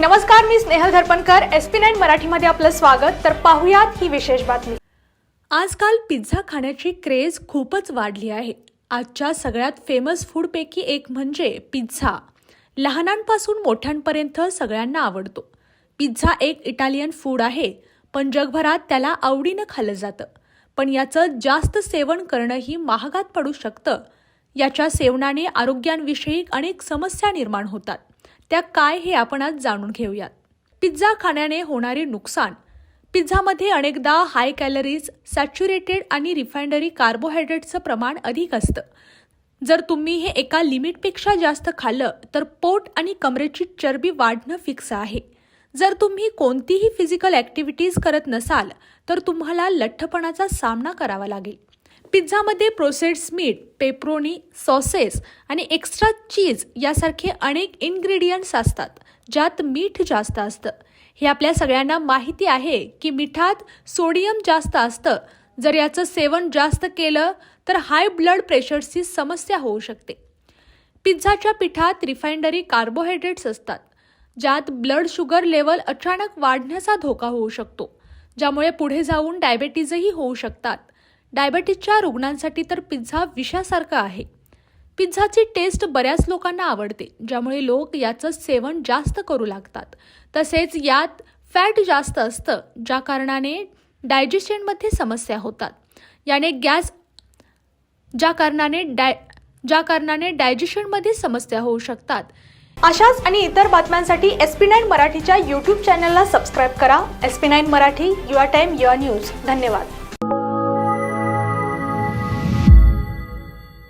नमस्कार मी Snehal Dharpankar. S P nine मराठीमध्ये आपलं स्वागत. तर पाहुयात ही विशेष बातमी. आजकाल पिझ्झा खाण्याची क्रेज खूपच वाढली आहे. आजच्या सगळ्यात फेमस फूडपैकी एक म्हणजे पिझ्झा. लहानांपासून मोठ्यांपर्यंत सगळ्यांना आवडतो. पिझ्झा एक इटालियन फूड आहे पण जगभरात त्याला आवडीनं खाल्लं जातं. पण याचं जास्त सेवन करणंही महागात पडू शकतं याच्या सेवनाने आरोग्यांविषयी अनेक समस्या निर्माण होतात. त्या काय हे आपण आज जाणून घेऊयात. पिझ्झा खाण्याने होणारे नुकसान. पिझ्झामध्ये अनेकदा हाय कॅलरीज सॅच्युरेटेड आणि रिफायनरी कार्बोहायड्रेटचं प्रमाण अधिक असतं. जर तुम्ही हे एका लिमिटपेक्षा जास्त खाल्लं तर पोट आणि कमरेची चरबी वाढणं फिक्स आहे. जर तुम्ही कोणतीही फिजिकल ॲक्टिव्हिटीज करत नसाल तर तुम्हाला लठ्ठपणाचा सामना करावा लागेल. पिझ्झामध्ये प्रोसेस्ड मीठ पेप्रोनी सॉसेस आणि एक्स्ट्रा चीज यासारखे अनेक इन्ग्रेडियंट्स असतात ज्यात मीठ जास्त असतं. हे आपल्या सगळ्यांना माहिती आहे की मिठात सोडियम जास्त असतं. जर याचं सेवन जास्त केलं तर हाय ब्लड प्रेशरची समस्या होऊ शकते. पिझ्झाच्या पिठात रिफायनरी कार्बोहायड्रेट्स असतात ज्यात ब्लड शुगर लेवल अचानक वाढण्याचा धोका होऊ शकतो ज्यामुळे पुढे जाऊन डायबेटीजही होऊ शकतात. डायबेटीजच्या रुग्णांसाठी तर पिझ्झा विषासारखा आहे. पिझ्झाची टेस्ट बऱ्याच लोकांना आवडते ज्यामुळे लोक याचं सेवन जास्त करू लागतात. तसेच यात फॅट जास्त असतं ज्या कारणाने डायजेशनमध्ये समस्या होतात. याने गॅस ज्या कारणाने डाय ज्या कारणाने डायजेशनमध्ये समस्या होऊ शकतात. अशाच आणि इतर बातम्यांसाठी एस पी नाईन मराठीच्या यूट्यूब चॅनलला सबस्क्राईब करा. S P nine Marathi your time your news. धन्यवाद.